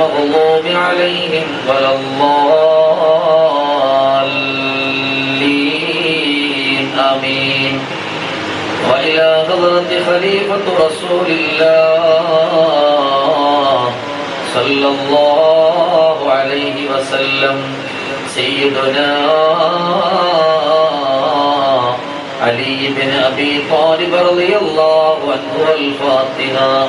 المغضوب عليهم ولا الضالين. آمين. وإلى حضرة خليفة رسول الله صلى الله عليه وسلم سيدنا علي بن أبي طالب رضي الله عنه والفاتحة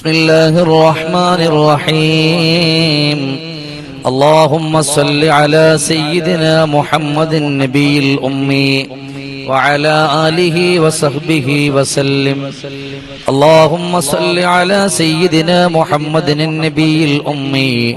بسم الله الرحمن الرحيم اللهم صل على سيدنا محمد النبي الأمي وعلى آله وصحبه وسلم اللهم صل على سيدنا محمد النبي الأمي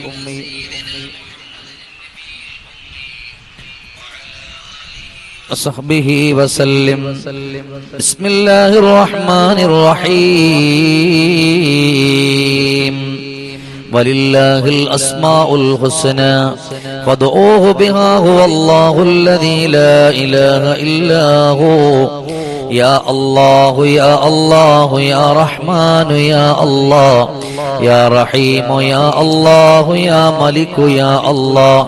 وصحبه وسلم. بسم الله الرحمن الرحيم. ولله الأسماء الحسنى. فادعوه بها هو الله الذي لا إله إلا هو. يا الله يا الله يا رحمن يا الله. يا رحيم يا الله. يا ملك يا الله.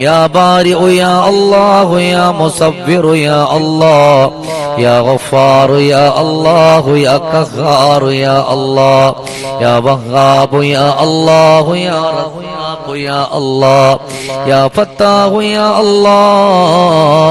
يا بارئ يا الله يا مصبر يا الله. يا غفار يا الله. يا كخار يا الله. يا وهاب يا الله. يا رزاق يا الله. يا فتاه يا الله.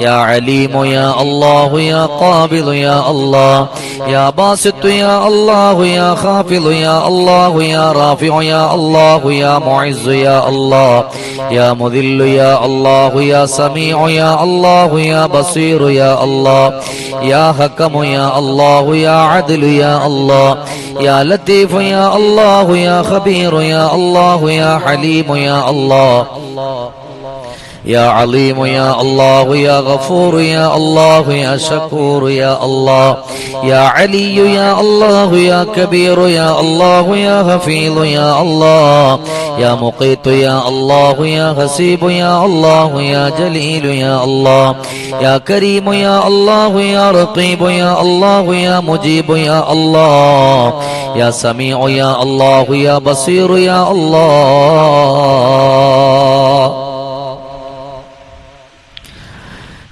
يا عليم يا الله يا قابل يا الله يا باسط يا الله يا خافض يا الله يا رافع يا الله يا معز يا الله يا مذل يا الله يا سميع يا الله يا بصير يا الله يا حكم يا الله يا عدل يا الله يا لطيف يا الله يا خبير يا الله يا حليم يا الله يا عليم يا الله يا غفور يا الله يا شكور يا الله يا علي يا الله يا كبير يا الله يا حفيظ يا الله يا مقيت يا الله يا حسيب يا الله يا جليل يا الله يا كريم يا الله يا رقيب يا الله يا مجيب يا الله يا سميع يا الله يا بصير يا الله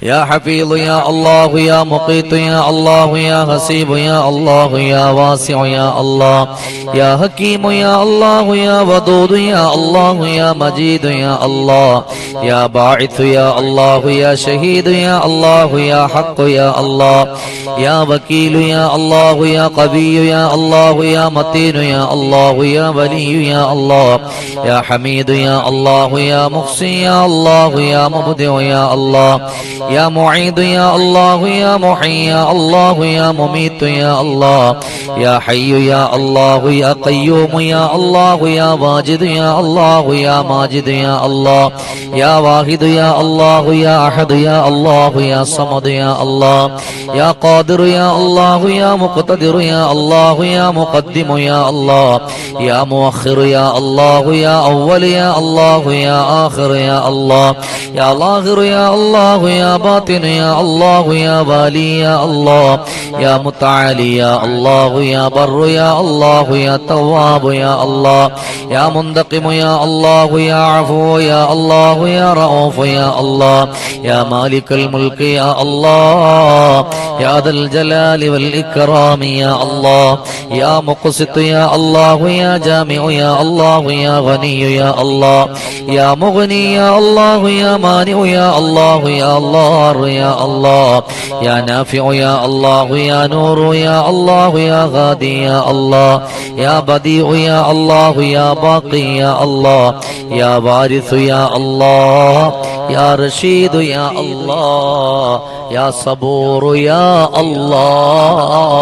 يا حفيظ يا الله يا مقيت يا الله يا حسيب يا الله يا واسع يا الله يا حكيم يا الله يا ودود يا الله يا مجيد يا الله يا باعث يا الله يا شهيد يا الله يا حق يا الله يا وكيل يا الله يا قوي يا الله يا متين يا الله يا ولي يا الله يا حميد يا الله يا محسن يا الله يا مبدع يا الله يا معيد يا الله يا محيي يا الله يا مميت يا الله يا حي يا الله يا قيوم يا الله يا واجد يا الله يا ماجد يا الله يا واحد يا الله يا أحد يا الله يا صمد يا الله يا قادر يا الله يا مقتدر يا الله يا مقدم يا الله يا مؤخر يا الله يا أول يا الله يا آخر يا الله يا ظاهر يا الله يا باطن يا الله يا والي يا الله يا متعالي يا الله يا بر يا الله يا تواب يا الله يا منتقم يا الله يا عفو يا الله يا رؤوف يا الله يا مالك الملك يا الله يا ذا الجلال والإكرام يا الله يا مقسط يا الله يا جامع يا الله يا غني يا الله يا مغني يا الله يا مانع يا الله يا الله يا الله يا نافع يا الله يا نور يا الله يا غادي يا الله يا بديع يا الله يا باقي يا الله يا وارث يا الله يا رشيد يا الله يا صبور يا الله.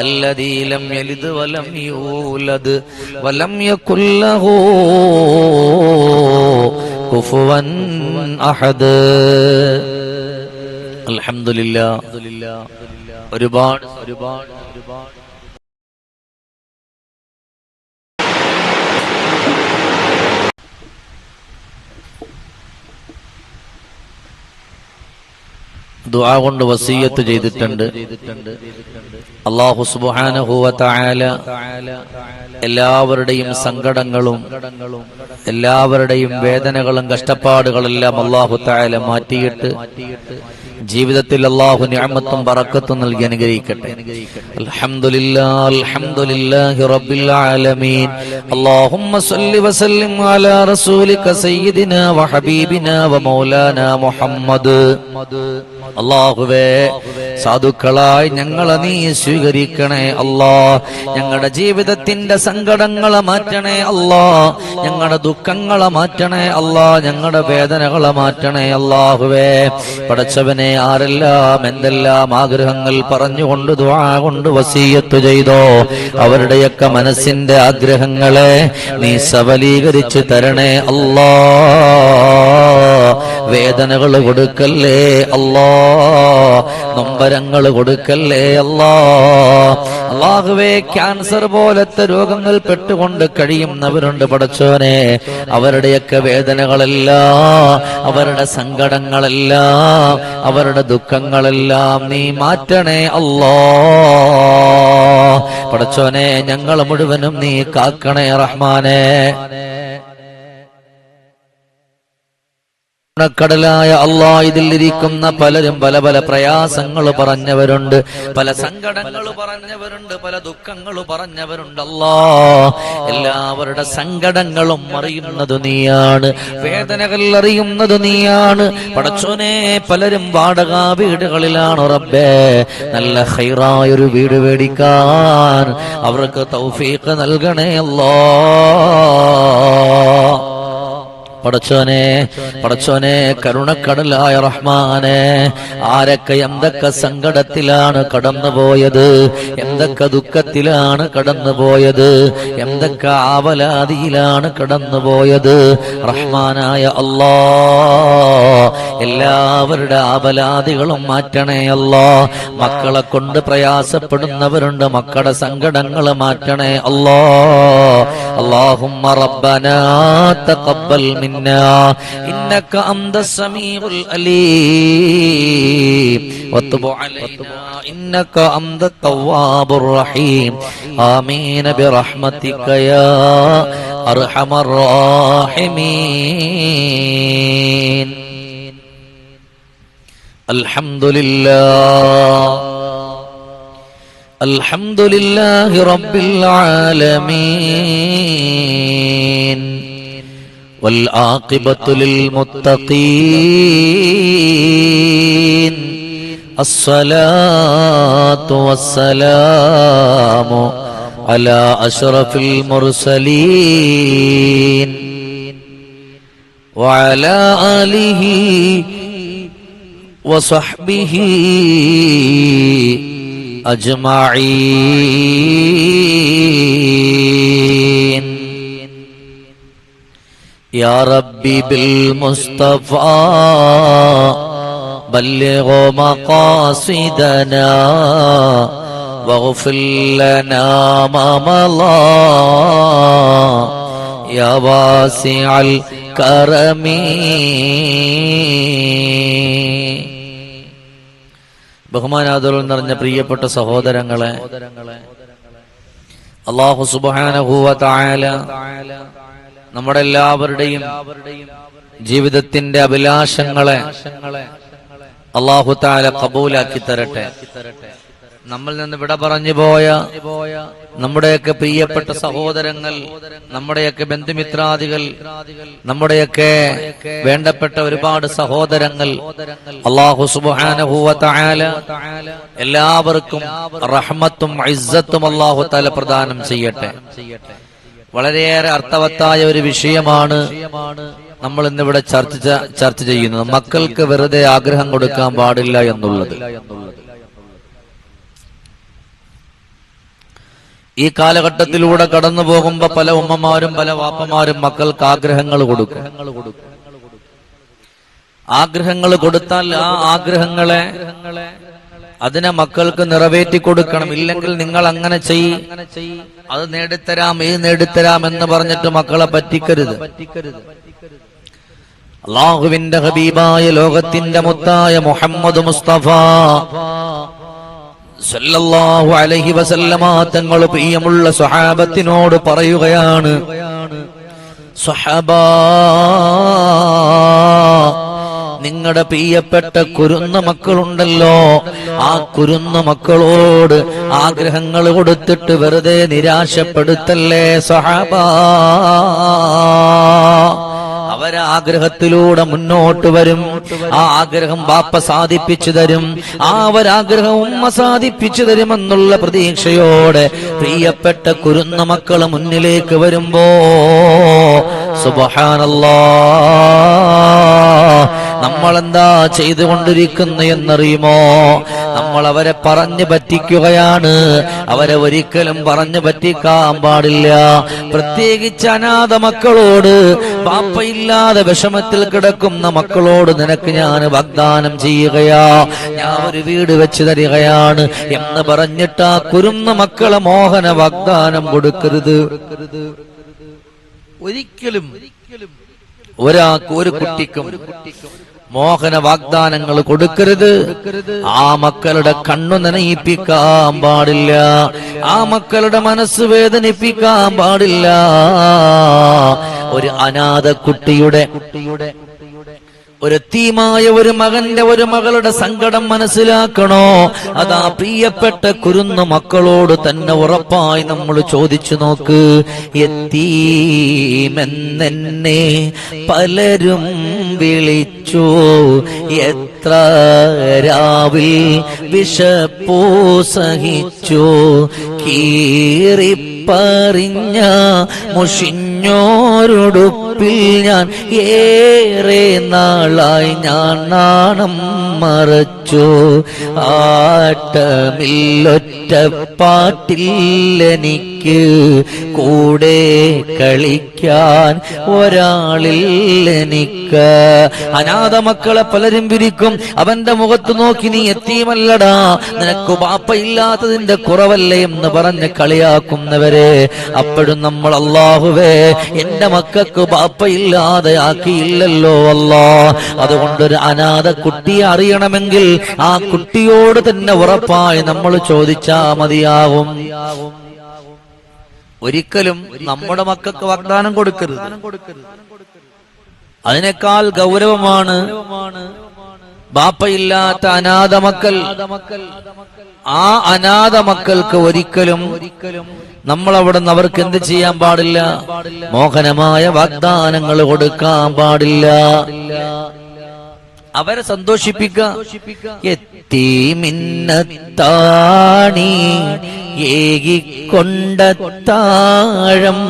الذي لم يلد ولم يولد ولم يكن له كفوا അഹദ്. അൽഹംദുലില്ലാ. ഒരുപാട് ഒരുപാട് ഒരുപാട് ദുആ കൊണ്ട് വസീയത്ത് ചെയ്തിട്ടുണ്ട്. അള്ളാഹു എല്ലാവരുടെയും സങ്കടങ്ങളും എല്ലാവരുടെയും വേദനകളും കഷ്ടപ്പാടുകളെല്ലാം അള്ളാഹു തആല മാറ്റിയിട്ട് ജീവിതത്തിൽ അള്ളാഹു ഞാമത്തും പറക്കത്തും നൽകി അനുഗ്രഹിക്കട്ടെ. സാധുക്കളായി ഞങ്ങളെ നീ സ്വീകരിക്കണേ അല്ലാ. ഞങ്ങളുടെ ജീവിതത്തിന്റെ സങ്കടങ്ങളെ മാറ്റണേ അല്ലാ. ഞങ്ങളുടെ ദുഃഖങ്ങളെ മാറ്റണേ അല്ലാ. ഞങ്ങളുടെ വേദനകളെ മാറ്റണേ അല്ലാഹുവേ. പടച്ചവനെ ആരെല്ലാം എന്തെല്ലാം ആഗ്രഹങ്ങൾ പറഞ്ഞുകൊണ്ട് കൊണ്ട് വസീയത്ത് ചെയ്തോ അവരുടെയൊക്കെ മനസ്സിന്റെ ആഗ്രഹങ്ങളെ നീ സബലീകരിച്ച് തരണേ അല്ലാ. വേദനകൾ കൊടുക്കല്ലേ? അല്ലാ. നൊമ്പരങ്ങൾ കൊടുക്കല്ലേ? അല്ലാ. അള്ളാഹുവേ ക്യാൻസർ പോലത്തെ രോഗങ്ങൾ പെട്ടുകൊണ്ട് കഴിയുന്നവരുണ്ട് പടച്ചോനെ. അവരുടെയൊക്കെ വേദനകളെല്ലാം അവരുടെ സങ്കടങ്ങളെല്ലാം അവരുടെ ദുഃഖങ്ങളെല്ലാം നീ മാറ്റണേ അല്ലാ. പടച്ചോനെ ഞങ്ങൾ മുഴുവനും നീ കാക്കണേ റഹ്മാനെ. കടലായ അള്ളാ ഇതിലിരിക്കുന്ന പലരും പല പല പ്രയാസങ്ങൾ പറഞ്ഞവരുണ്ട്. പല സങ്കടങ്ങൾ പറഞ്ഞവരുണ്ട്. പല ദുഃഖങ്ങൾ പറഞ്ഞവരുണ്ട്. അല്ലാ എല്ലാവരുടെ സങ്കടങ്ങളും അറിയുന്നത് നീയാണ്. വേദനകൾ അറിയുന്നത് നീയാണ്. പടച്ചോനെ പലരും വാടക വീടുകളിലാണ് റബ്ബേ. നല്ല ഹൈറായ ഒരു വീട് മേടിക്കാൻ അവർക്ക് തൗഫീഖ് നൽകണേ അല്ലാ പടച്ചോനെ പടച്ചോനെ കരുണക്കടലായ റഹ്മാനെ ആരൊക്കെ എന്തൊക്കെ സങ്കടത്തിലാണ് കടന്നുപോയത് എന്തൊക്കെ ദുഃഖത്തിലാണ് കടന്നുപോയത് എന്തൊക്കെ ആവലാതിയിലാണ് കടന്നുപോയത് റഹ്മാനായ അല്ലാ എല്ലാവരുടെ ആവലാതികളും മാറ്റണേ അല്ലാ മക്കളെ കൊണ്ട് പ്രയാസപ്പെടുന്നവരുണ്ട് മക്കളുടെ സങ്കടങ്ങൾ മാറ്റണേ അല്ലാ اللهم ربنا تقبل منا إنك أنت السميع الأليم وتب علينا إنك أنت التواب الرحيم آمين برحمتك يا أرحم الراحمين الحمد لله الحمد لله رب العالمين والعاقبة للمتقين الصلاة والسلام على أشرف المرسلين وعلى آله وصحبه أجمعين. يا ربي بالمصطفى بلغ مقاصدنا واغفر لنا ما مضى. يا واسع الكرم. ബഹുമാനാദരം നിറഞ്ഞ പ്രിയപ്പെട്ട സഹോദരങ്ങളെ അള്ളാഹു സുബാനഹുവ നമ്മുടെ എല്ലാവരുടെയും ജീവിതത്തിന്റെ അഭിലാഷങ്ങളെ അള്ളാഹു താല കബൂലാക്കി തരട്ടെ. നമ്മിൽ നിന്ന് വിട പറഞ്ഞു പോയ നമ്മുടെയൊക്കെ പ്രിയപ്പെട്ട സഹോദരങ്ങൾ നമ്മുടെയൊക്കെ ബന്ധുമിത്രാദികൾ നമ്മുടെയൊക്കെ വേണ്ടപ്പെട്ട ഒരുപാട് സഹോദരങ്ങൾ അള്ളാഹു സുബാനഹുവ തായാല എല്ലാവർക്കും റഹ്മത്തും ഇസ്സത്തും അള്ളാഹു തല പ്രദാനം ചെയ്യട്ടെ. വളരെയേറെ അർത്ഥവത്തായ ഒരു വിഷയമാണ് നമ്മൾ ഇന്നിവിടെ ചർച്ച ചർച്ച ചെയ്യുന്നത്. മക്കൾക്ക് വെറുതെ ആഗ്രഹം കൊടുക്കാൻ പാടില്ല എന്നുള്ളത്. ഈ കാലഘട്ടത്തിലൂടെ കടന്നു പോകുമ്പോ പല ഉമ്മമാരും പല വാപ്പമാരും മക്കൾക്ക് ആഗ്രഹങ്ങൾ കൊടുക്കും. ആഗ്രഹങ്ങൾ കൊടുത്താൽ ആ ആഗ്രഹങ്ങളെ അതിനെ മക്കൾക്ക് നിറവേറ്റി കൊടുക്കണം. ഇല്ലെങ്കിൽ നിങ്ങൾ അങ്ങനെ ചെയ് അത് നേടിത്തരാം ഈ നേടിത്തരാം എന്ന് പറഞ്ഞിട്ട് മക്കളെ പറ്റിക്കരുത്. അള്ളാഹുവിന്റെ ഹബീബായ ലോകത്തിന്റെ മുത്തായ മുഹമ്മദ് മുസ്തഫ സല്ലല്ലാഹു അലൈഹി വസല്ലമ തങ്ങൾ പ്രിയമുള്ള സ്വഹാബത്തിനോട് പറയുകയാണ് സ്വഹാബാ നിങ്ങളുടെ പ്രിയപ്പെട്ട കുരുന്ന മക്കളുണ്ടല്ലോ. ആ കുരുന്ന മക്കളോട് ആഗ്രഹങ്ങൾ കൊടുത്തിട്ട് വെറുതെ നിരാശപ്പെടുത്തല്ലേ സ്വഹാബാ? അവരെ ആഗ്രഹത്തിലൂടെ മുന്നോട്ട് വരും. ആ ആഗ്രഹം ബാപ്പ സാധിപ്പിച്ചു തരും. ആ അവരാഗ്രഹം ഉമ്മ സാധിപ്പിച്ചു തരുമെന്നുള്ള പ്രതീക്ഷയോടെ പ്രിയപ്പെട്ട കുരുന്ന മക്കൾ മുന്നിലേക്ക് വരുമ്പോ സുബഹാനല്ലാ നമ്മളെന്താ ചെയ്തുകൊണ്ടിരിക്കുന്നു എന്നറിയുമോ? നമ്മൾ അവരെ പറഞ്ഞു പറ്റിക്കുകയാണ്. അവരെ ഒരിക്കലും പറഞ്ഞു പറ്റിക്കാൻ പാടില്ല. പ്രത്യേകിച്ച് അനാഥ മക്കളോട് പാപ്പയില്ലാതെ വിഷമത്തിൽ കിടക്കുന്ന മക്കളോട് നിനക്ക് ഞാൻ വാഗ്ദാനം ചെയ്യുകയാ. ഞാൻ ഒരു വീട് വെച്ച് തരികയാണ് എന്ന് പറഞ്ഞിട്ട് ആ കുരുന്ന മക്കളെ മോഹന വാഗ്ദാനം കൊടുക്കരുത്. ഒരിക്കലും ഒരാൾക്ക് ഒരു കുട്ടിക്കും മോഹന വാഗ്ദാനങ്ങൾ കൊടുക്കരുത്. ആ മക്കളുടെ കണ്ണു നനയിപ്പിക്കാൻ പാടില്ല. ആ മക്കളുടെ മനസ്സ് വേദനിപ്പിക്കാൻ പാടില്ല. ഒരു അനാഥ കുട്ടിയുടെ കുട്ടിയുടെ ഒരു തീമായ ഒരു മകന്റെ ഒരു മകളുടെ സങ്കടം മനസ്സിലാക്കണോ? അതാ പ്രിയപ്പെട്ട കുരുന്നു മക്കളോട് തന്നെ ഉറപ്പായി നമ്മൾ ചോദിച്ചു നോക്ക്. എത്തീമെന്നെ പലരും വിളിച്ചു. എത്ര രാവിൽ വിഷപ്പൂ സഹിച്ചു. കീറിപ്പറിഞ്ഞ മുഷിഞ്ഞോരുടുപ്പിൽ ഞാൻ ഏറെ നാളായി. ഞാൻ നാണം മറച്ചു. ആട്ടമില്ലൊറ്റ പാട്ടില്ലെനിക്ക് കൂടെ കളിക്കാൻ ഒരാളില്ലെനിക്ക്. അനാഥ മക്കളെ പലരും പിരിക്കും അവന്റെ മുഖത്ത് നോക്കി നീ എത്തിയുമല്ലടാ നിനക്ക് ബാപ്പയില്ലാത്തതിന്റെ കുറവല്ലേ എന്ന് പറഞ്ഞ് കളിയാക്കുന്നവരെ. അപ്പോഴും നമ്മൾ അള്ളാഹുവേ എന്റെ മക്കൾക്ക് ബാപ്പയില്ലാതെ ആക്കിയില്ലല്ലോ അല്ലാ. അതുകൊണ്ടൊരു അനാഥ കുട്ടിയെ അറിയണമെങ്കിൽ ആ കുട്ടിയോട് തന്നെ ഉറപ്പായി നമ്മൾ ചോദിച്ചാ മതിയാവും. ഒരിക്കലും നമ്മുടെ മക്കൾക്ക് വാഗ്ദാനം കൊടുക്കരുത്. അതിനേക്കാൾ ഗൗരവമാണ് ബാപ്പയില്ലാത്ത അനാഥ മക്കൾ. ആ അനാഥ മക്കൾക്ക് ഒരിക്കലും നമ്മൾ അവിടെ നിന്ന് അവർക്ക് എന്ത് ചെയ്യാൻ പാടില്ല? മോഹനമായ വാഗ്ദാനങ്ങൾ കൊടുക്കാൻ പാടില്ല. അവരെ സന്തോഷിപ്പിക്കുക എത്തി മിന്നത്താണി. ഏകിക്കൊണ്ട താഴം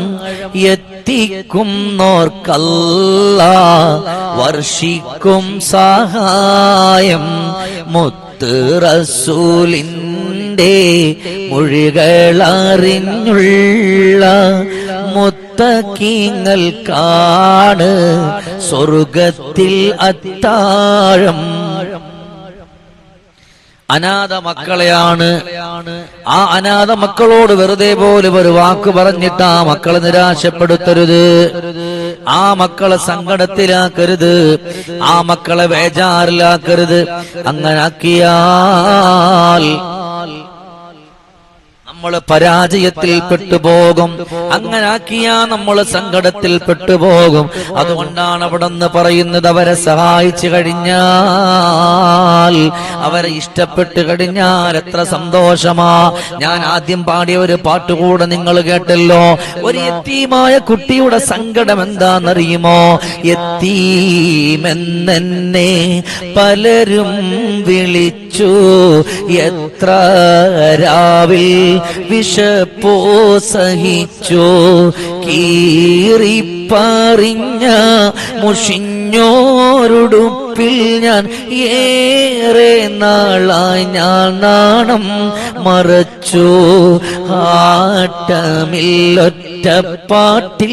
എത്ര എത്തിക്കുന്നോർക്കല്ല. വർഷിക്കും സഹായം മുത്ത് റസൂലിന്റെ മൊഴികളറിഞ്ഞുള്ള മുത്തക്കീങ്ങൾക്കാണ് സ്വർഗത്തിൽ അത്താഴം. അനാഥ മക്കളെയാണ്. ആ അനാഥ മക്കളോട് വെറുതെ പോലും ഒരു വാക്ക് പറഞ്ഞിട്ട് ആ മക്കളെ നിരാശപ്പെടുത്തരുത്. ആ മക്കളെ സങ്കടത്തിലാക്കരുത്. ആ മക്കളെ വേജാറിലാക്കരുത് അങ്ങനെ ആക്കിയാൽ നമ്മൾ പരാജയത്തിൽ പെട്ടുപോകും. അങ്ങനെ ആക്കിയാ നമ്മൾ സങ്കടത്തിൽ പെട്ടുപോകും. അതുകൊണ്ടാണ് അവിടെ നിന്ന് പറയുന്നത് അവരെ സഹായിച്ചു കഴിഞ്ഞാൽ അവരെ ഇഷ്ടപ്പെട്ട് കഴിഞ്ഞാൽ എത്ര സന്തോഷമാ. ഞാൻ ആദ്യം പാടിയ ഒരു പാട്ടുകൂടെ നിങ്ങൾ കേട്ടല്ലോ. ഒരു എത്തീമായ കുട്ടിയുടെ സങ്കടം എന്താണെന്നറിയുമോ? എത്തീമെന്നെ പലരും വിളിച്ചു എത്ര രാവിൽ വിഷപ്പോ സഹിച്ചു കീറിപ്പറിഞ്ഞ മുഷിഞ്ഞോരുടുപ്പിൽ ഞാൻ ഏറെ നാളായി ഞാൻ നാണം മറച്ചു.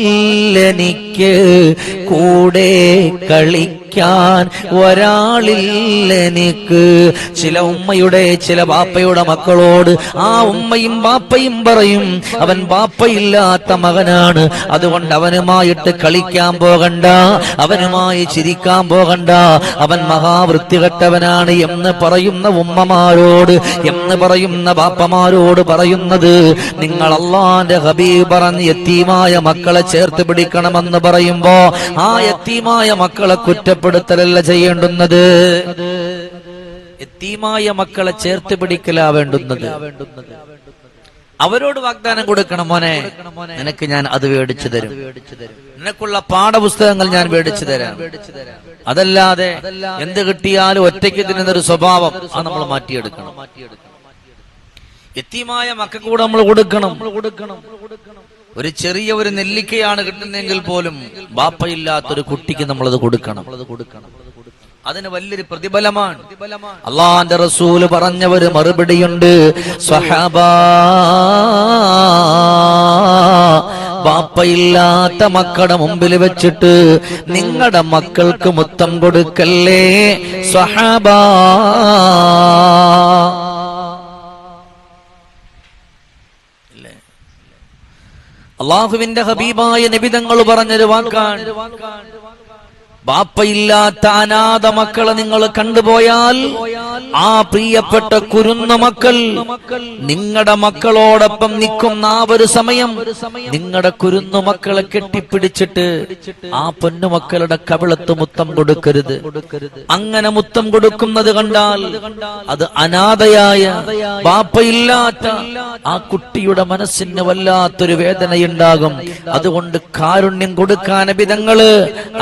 ആട്ടമില്ലൊറ്റപ്പാട്ടില്ലെനിക്ക് കൂടെ കളിക്കാൻ ഒരാളില്ലെനിക്ക് ചില ഉമ്മയുടെ ചില ബാപ്പയുടെ മക്കളോട് ആ ഉമ്മയും ബാപ്പയും പറയും അവൻ ബാപ്പയില്ലാത്ത മകനാണ്. അതുകൊണ്ട് അവനുമായിട്ട് കളിക്കാൻ പോകണ്ട. അവനുമായി ചിരിക്കാൻ പോകണ്ട. അവൻ മഹാവൃത്തികെട്ടവനാണ് എന്ന് പറയുന്ന ഉമ്മമാരോട് എന്ന് പറയുന്ന ബാപ്പമാരോട് പറയുന്നത് നിങ്ങൾ അള്ളാന്റെ ഹബീബ് പറഞ്ഞ് എത്തീമായ മക്കളെ ചേർത്ത് പിടിക്കണമെന്ന് പറയുമ്പോ ആ എത്തീമായ മക്കളെ കുറ്റപ്പെടുത്തലല്ല ചെയ്യേണ്ടുന്നത്. എത്തീമായ മക്കളെ ചേർത്ത് പിടിക്കലാ വേണ്ടുന്നത്. അവരോട് വാഗ്ദാനം കൊടുക്കണം മോനെ. നിനക്ക് ഞാൻ അത് മേടിച്ചു തരും. നിനക്കുള്ള പാഠപുസ്തകങ്ങൾ ഞാൻ മേടിച്ചു തരാം. അതല്ലാതെ എന്ത് കിട്ടിയാലും ഒറ്റയ്ക്ക് തിന്നുന്നൊരു സ്വഭാവം അത് നമ്മൾ മാറ്റിയെടുക്കണം. എത്തിയമായ മക്കൂടെ നമ്മൾ കൊടുക്കണം കൊടുക്കണം. ഒരു ചെറിയ ഒരു നെല്ലിക്കയാണ് കിട്ടുന്നതെങ്കിൽ പോലും ബാപ്പയില്ലാത്തൊരു കുട്ടിക്ക് നമ്മളത് കൊടുക്കണം. അതിന് വലിയൊരു പ്രതിഫലമാണ്. അള്ളാന്റെ റസൂൽ ഒരു മറുപടിയുണ്ട്. സ്വഹാബാ ബാപ്പയില്ലാത്ത മക്കളുടെ മുമ്പിൽ വെച്ചിട്ട് നിങ്ങളുടെ മക്കൾക്ക് മുത്തം കൊടുക്കല്ലേ? സ്വഹാബ. അള്ളാഹുവിന്റെ ഹബീബായ നിബിതങ്ങൾ പറഞ്ഞൊരു വാക്കാണ് ബാപ്പയില്ലാത്ത അനാഥ മക്കളെ നിങ്ങൾ കണ്ടുപോയാൽ ആ പ്രിയപ്പെട്ട കുരുന്ന മക്കൾ നിങ്ങളുടെ മക്കളോടൊപ്പം നിൽക്കുന്ന ആ ഒരു സമയം നിങ്ങളുടെ കുരുന്നു മക്കളെ കെട്ടിപ്പിടിച്ചിട്ട് ആ പൊന്നുമക്കളുടെ കവിളത്ത് മുത്തം കൊടുക്കരുത്. അങ്ങനെ മുത്തം കൊടുക്കുന്നത് കണ്ടാൽ അത് അനാഥയായ ബാപ്പയില്ലാത്ത ആ കുട്ടിയുടെ മനസ്സിന് വല്ലാത്തൊരു വേദനയുണ്ടാകും. അതുകൊണ്ട് കാരുണ്യം കൊടുക്കാൻ വിധങ്ങൾ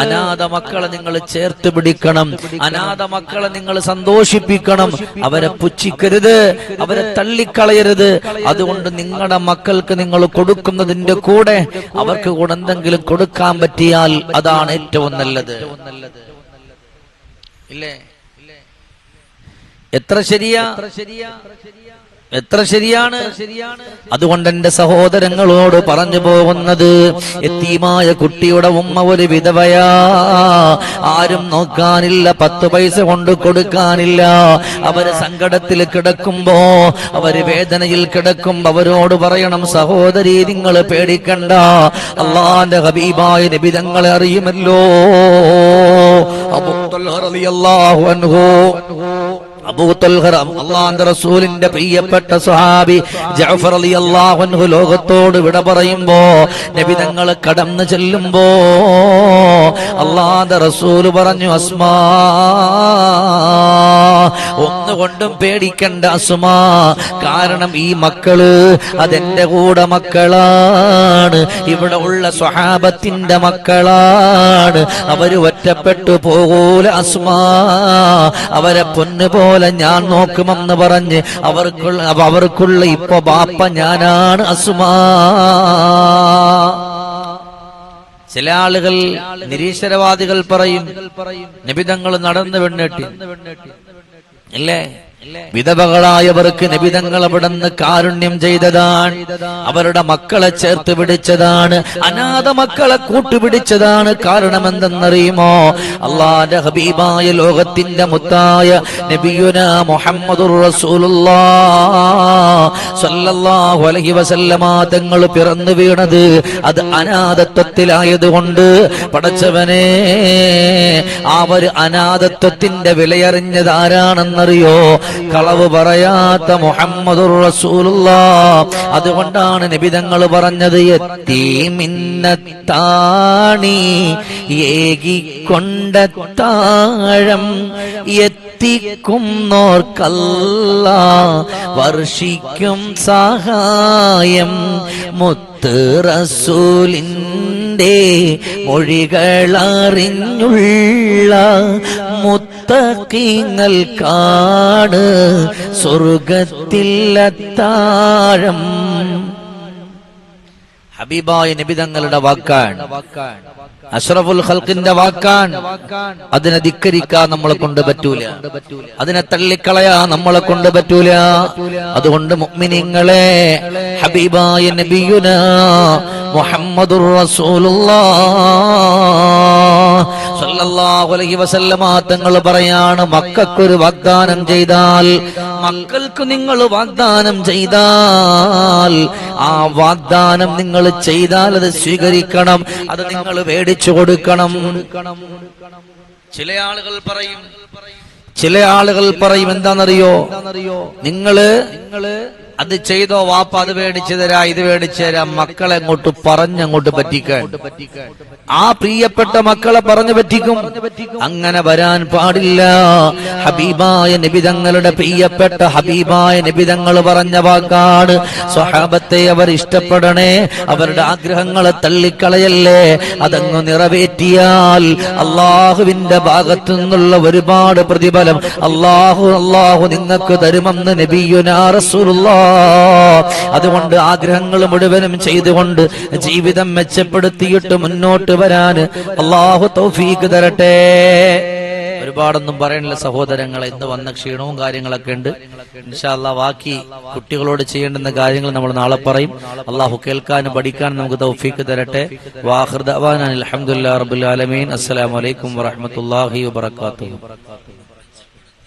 അനാഥ മക്കളെ നിങ്ങൾ ചേർത്ത് പിടിക്കണം. അനാഥ മക്കളെ നിങ്ങൾ സന്തോഷിപ്പിക്കണം. അവരെ പുച്ഛിക്കരുത്. അവരെ തള്ളിക്കളയരുത്. അതുകൊണ്ട് നിങ്ങളുടെ മക്കൾക്ക് നിങ്ങൾ കൊടുക്കുന്നതിന്റെ കൂടെ അവർക്ക് കൂടെ എന്തെങ്കിലും കൊടുക്കാൻ പറ്റിയാൽ അതാണ് ഏറ്റവും നല്ലത്. ഇല്ലേ? എത്ര ശരിയാ? എത്ര ശരിയാണ്? അതുകൊണ്ട് എന്റെ സഹോദരങ്ങളോട് പറഞ്ഞു പോകുന്നത് എത്തീമായ കുട്ടിയുടെ ഉമ്മ ഒരു വിധവയാ. ആരും നോക്കാനില്ല പത്ത് പൈസ കൊണ്ട് കൊടുക്കാനില്ല. അവർ സങ്കടത്തിൽ കിടക്കുമ്പോ അവർ വേദനയിൽ കിടക്കുമ്പോ അവരോട് പറയണം സഹോദരി നിങ്ങൾ പേടിക്കണ്ട. അള്ളാന്റെ ഹബീബായ നിബിതങ്ങളെ അറിയുമല്ലോ. റസൂലിന്റെ പ്രിയപ്പെട്ട സ്വഹാബി ജഅഫർ അലി അൻഹു ലോകത്തോട് വിട പറയുമ്പോ നബി തങ്ങൾ കടന്നു ചെല്ലുമ്പോ അള്ളാന്റെ റസൂൽ പറഞ്ഞു അസ്മാ ഒന്നുകൊണ്ടും പേടിക്കണ്ട അസ്മാ. കാരണം ഈ മക്കൾ അതെന്റെ കൂടെ മക്കളാണ്. ഇവിടെ ഉള്ള സ്വഹാബത്തിന്റെ മക്കളാണ്. അവർ ഒറ്റപ്പെട്ടു പോകൂല അസ്മാ. അവരെ പൊന്നു പോലെ ഞാൻ നോക്കുമെന്ന് പറഞ്ഞ് അവർക്കുള്ള അവർക്കുള്ള ഇപ്പൊ ബാപ്പ ഞാനാണ് അസുമാ. ചില ആളുകൾ നിരീശ്വരവാദികൾ പറയും. നിബിതങ്ങൾ നടന്നു വെണ്ണേട്ടി. ഇല്ലേ? വിധവകളായവർക്ക് നിബിതങ്ങൾ അവിടുന്ന് കാരുണ്യം ചെയ്തതാണ്. അവരുടെ മക്കളെ ചേർത്ത് പിടിച്ചതാണ്. അനാഥ മക്കളെ കൂട്ടുപിടിച്ചതാണ് കാരണം എന്തെന്നറിയുമോ അള്ളാന്റെ ഹബീബായ ലോകത്തിന്റെ മുത്തായ നബിയുന മുഹമ്മദുർ അലഹി വസല്ലമ തങ്ങൾ പിറന്നു വീണത് അത് അനാഥത്വത്തിലായതുകൊണ്ട് പടച്ചവനെ അവർ അനാഥത്വത്തിന്റെ വിലയറിഞ്ഞത് ആരാണെന്നറിയോ കളവ് പറയാത്ത മുഹമ്മദുർ റസൂലുള്ള. അതുകൊണ്ടാണ് നിബിതങ്ങൾ പറഞ്ഞത് എത്തി മിന്നത്താണി ഏകിക്കൊണ്ട താഴം എത്തിക്കും വർഷിക്കും സഹായം മുത്ത് റസൂലിന്റെ മൊഴികളറിഞ്ഞുള്ള മുത്തക്കിങ്ങൾക്കാണ് സ്വർഗത്തിലെത്താഴം. ഹബീബായ നിബിതങ്ങളുടെ വാക്കാണ്. അഷ്റഫുൽ ഖൽക്കിന്റെ വാക്കാണ്. അതിനെ ധിക്കരിക്കാൻ നമ്മളെ കൊണ്ട് പറ്റൂല. അതിനെ തള്ളിക്കളയാ നമ്മളെ കൊണ്ട് പറ്റൂല. അതുകൊണ്ട് മുഅ്മിനീങ്ങളെ ഹബീബായ നബിയുന മുഹമ്മദുർ റസൂലുള്ളാഹ് തങ്ങൾ പറയാണ് മക്കൾക്കൊരു വാഗ്ദാനം ചെയ്താൽ മക്കൾക്ക് നിങ്ങൾ വാഗ്ദാനം ചെയ്താൽ ആ വാഗ്ദാനം നിങ്ങൾ ചെയ്താൽ അത് സ്വീകരിക്കണം അത് നിങ്ങൾ മേടിച്ചു കൊടുക്കണം. ചില ആളുകൾ പറയും ചില ആളുകൾ പറയും എന്താണെന്നറിയോ? നിങ്ങൾ നിങ്ങൾ അത് ചെയ്തോ വാപ്പ അത് മേടിച്ചു തരാ ഇത് മേടിച്ചു തരാം. മക്കളെ അങ്ങോട്ട് പറഞ്ഞങ്ങോട്ട് പറ്റിക്കാൻ. ആ പ്രിയപ്പെട്ട മക്കളെ പറഞ്ഞു പറ്റിക്കും. അങ്ങനെ വരാൻ പാടില്ല. ഹബീബായ നിബിതങ്ങളുടെ പ്രിയപ്പെട്ട ഹബീബായ നിബിതങ്ങൾ പറഞ്ഞ വാക്കാണ്. സ്വഹാബത്തെ അവർ ഇഷ്ടപ്പെടണേ. അവരുടെ ആഗ്രഹങ്ങളെ തള്ളിക്കളയല്ലേ. അതങ്ങ് നിറവേറ്റിയാൽ അള്ളാഹുവിന്റെ ഭാഗത്തു നിന്നുള്ള ഒരുപാട് പ്രതിഫലം അള്ളാഹു അള്ളാഹു നിങ്ങൾക്ക് തരുമെന്ന് നബിയുനാ റസൂലുള്ളാ അതുകൊണ്ട് ആഗ്രഹങ്ങൾ മുഴുവനും ചെയ്തുകൊണ്ട് ജീവിതം മെച്ചപ്പെടുത്തിയിട്ട് മുന്നോട്ട് വരാൻ അള്ളാഹു തൗഫീക്ക് തരട്ടെ. ഒരുപാടൊന്നും പറയണില്ല സഹോദരങ്ങൾ ഇന്ന് വന്ന ക്ഷീണവും കാര്യങ്ങളൊക്കെ ഉണ്ട്. ഇൻഷാല്ല ബാക്കി കുട്ടികളോട് ചെയ്യേണ്ടുന്ന കാര്യങ്ങൾ നമ്മൾ നാളെ പറയും. അള്ളാഹു കേൾക്കാനും പഠിക്കാനും നമുക്ക് തൗഫീക്ക് തരട്ടെ. വാഹൃദ് അലഹമുല്ലാ റബുലാലമീൻ അസ്സലാമലൈക്കും വറഹമത്തല്ലാഹി വാത്തു